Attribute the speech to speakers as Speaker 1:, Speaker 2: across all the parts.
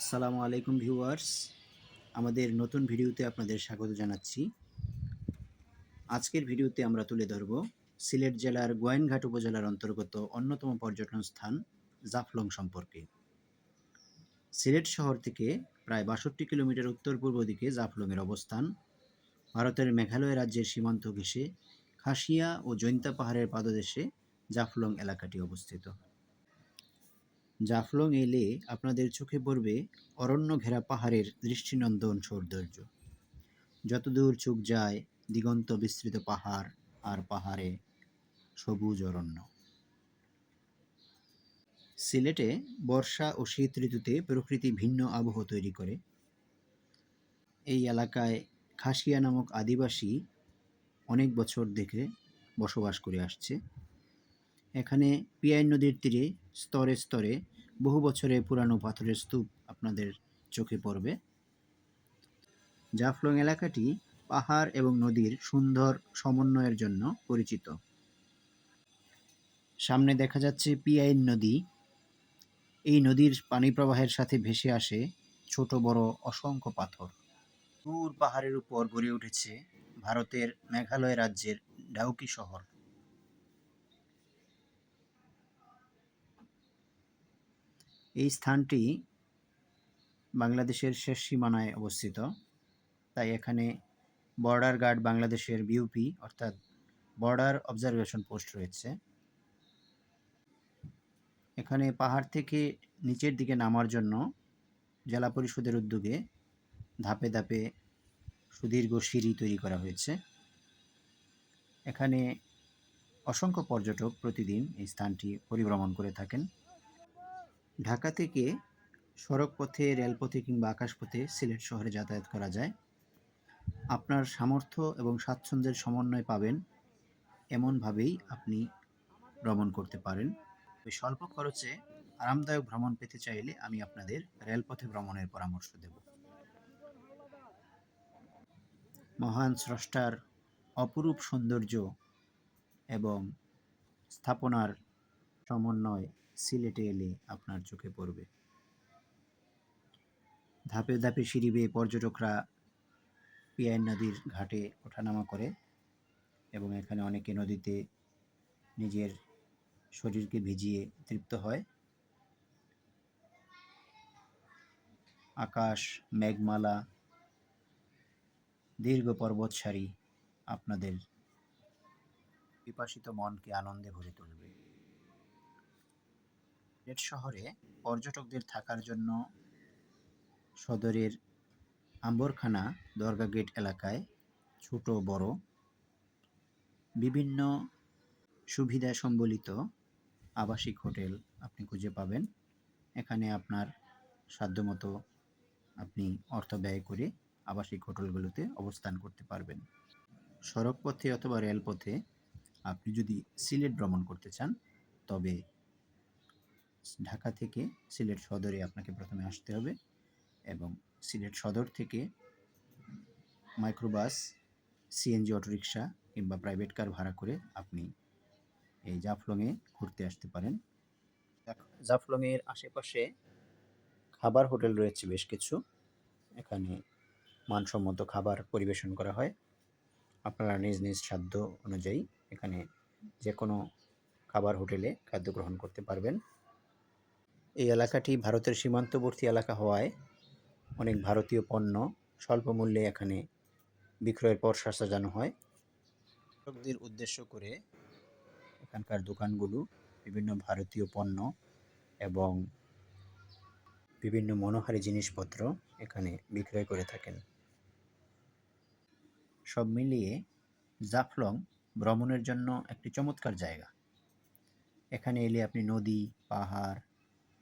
Speaker 1: আসসালামু আলাইকুম ভিউয়ার্স। আমাদের নতুন ভিডিওতে আপনাদের স্বাগত জানাচ্ছি। আজকের ভিডিওতে আমরা তুলে ধরব সিলেট জেলার গোয়াইনঘাট উপজেলার অন্তর্গত অন্যতম পর্যটন স্থান জাফলং সম্পর্কে। সিলেট শহর থেকে প্রায় বাষট্টি কিলোমিটার উত্তর পূর্ব দিকে জাফলংয়ের অবস্থান। ভারতের মেঘালয় রাজ্যের সীমান্ত ঘেঁষে খাসিয়া ও জৈন্তা পাহাড়ের পাদদেশে জাফলং এলাকাটি অবস্থিত। জাফলং এলে আপনাদের চোখে পড়বে অরণ্য ঘেরা পাহাড়ের দৃষ্টিনন্দন সৌন্দর্য। যতদূর চোখ যায় দিগন্ত বিস্তৃত পাহাড় আর পাহাড়ে সবুজ অরণ্য। সিলেটে বর্ষা ও শীত ঋতুতে প্রকৃতি ভিন্ন আবহ তৈরি করে। এই এলাকায় খাসিয়া নামক আদিবাসী অনেক বছর থেকে বসবাস করে আসছে। এখানে পিয়াই নদীর তীরে, স্তরে স্তরে, বহু বছরের পুরানো পাথরের স্তূপ আপনাদের চোখে পড়বে। জাফলং এলাকাটি পাহাড় এবং নদীর সুন্দর সমন্বয়ের জন্য পরিচিত। সামনে দেখা যাচ্ছে পিয়াইন নদী। এই নদীর পানি প্রবাহের সাথে ভেসে আসে ছোট বড় অসংখ্য পাথর। দূর পাহাড়ের উপর গড়ে উঠেছে ভারতের মেঘালয় রাজ্যের ডাউকি শহর। এই স্থানটি বাংলাদেশের শেষ সীমানায় অবস্থিত। তাই এখানে বর্ডার গার্ড বাংলাদেশের বিউপি, অর্থাৎ বর্ডার অবজারভেশন পোস্ট রয়েছে। এখানে পাহাড় থেকে নিচের দিকে নামার জন্য জেলা পরিষদের উদ্যোগে ধাপে ধাপে সুদীর্ঘ সিঁড়ি তৈরি করা হয়েছে। এখানে অসংখ্য পর্যটক প্রতিদিন এই স্থানটি পরিভ্রমণ করে থাকেন। ঢাকা থেকে সড়ক পথে রেলপথে কিংবা আকাশপথে সিলেট শহরে যাতায়াত করা যায়। আপনার সামর্থ্য এবং স্বাচ্ছন্দ্যের সমন্বয় পাবেন। এমনভাবেই আপনি ভ্রমণ করতে পারেন। ওই স্বল্প খরচে আরামদায়ক ভ্রমণ পেতে চাইলে আমি আপনাদের রেলপথে ভ্রমণের পরামর্শ দেব। মহান স্রষ্টার অপরূপ সৌন্দর্য এবং স্থাপনার সমন্বয় সিলেটে এলে আপনার চোখে পড়বে। ধাপে ধাপে সিঁড়ি বেয়ে পর্যটকরা পিয়াইন নদীর ঘাটে ওঠানামা করে এবং এখানে অনেকে নদীতে নিজের শরীরকে ভিজিয়ে তৃপ্ত হয়। আকাশ, মেঘমালা, দীর্ঘ পর্বত সারি আপনাদের পিপাসিত মনকে আনন্দে ভরে তুলবে। সিলেট শহরে পর্যটকদের থাকার জন্য সদরের আম্বরখানা দরগা গেট এলাকায় ছোট, বড় বিভিন্ন সুবিধা সম্বলিত আবাসিক হোটেল আপনি খুঁজে পাবেন। এখানে আপনার সাধ্যমতো আপনি অর্থ ব্যয় করে আবাসিক হোটেলগুলোতে অবস্থান করতে পারবেন। সড়ক পথে অথবা রেলপথে আপনি যদি সিলেট ভ্রমণ করতে চান, তবে ঢাকা থেকে সিলেট সদরে আপনাকে প্রথমে আসতে হবে এবং সিলেট সদর থেকে মাইক্রোবাস, সিএনজি অটোরিকশা কিংবা প্রাইভেট কার ভাড়া করে আপনি এই জাফলংয়ে ঘুরতে আসতে পারেন। জাফলংয়ের আশেপাশে খাবার হোটেল রয়েছে বেশ কিছু। এখানে মানসম্মত খাবার পরিবেশন করা হয়। আপনারা নিজ নিজ সাধ্য অনুযায়ী এখানে যে কোনো খাবার হোটেলে খাদ্য গ্রহণ করতে পারবেন। এই এলাকাটি ভারতের সীমান্তবর্তী এলাকা হওয়ায় অনেক ভারতীয় পণ্য স্বল্প মূল্যে এখানে বিক্রয়ের পর সাজানো হয়। উদ্দেশ্য করে এখানকার দোকানগুলো বিভিন্ন ভারতীয় পণ্য এবং বিভিন্ন মনোহারী জিনিসপত্র এখানে বিক্রয় করে থাকেন। সব মিলিয়ে জাফলং ভ্রমণের জন্য একটি চমৎকার জায়গা। এখানে এলে আপনি নদী, পাহাড়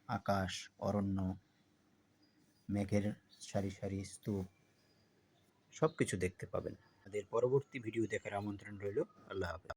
Speaker 1: আকাশ, অরণ্য, মেঘের সারি সারি স্তূপ সব কিছু দেখতে পাবেন। আমাদের পরবর্তী ভিডিও দেখার আমন্ত্রণ রইল। আল্লাহ হাফেজ।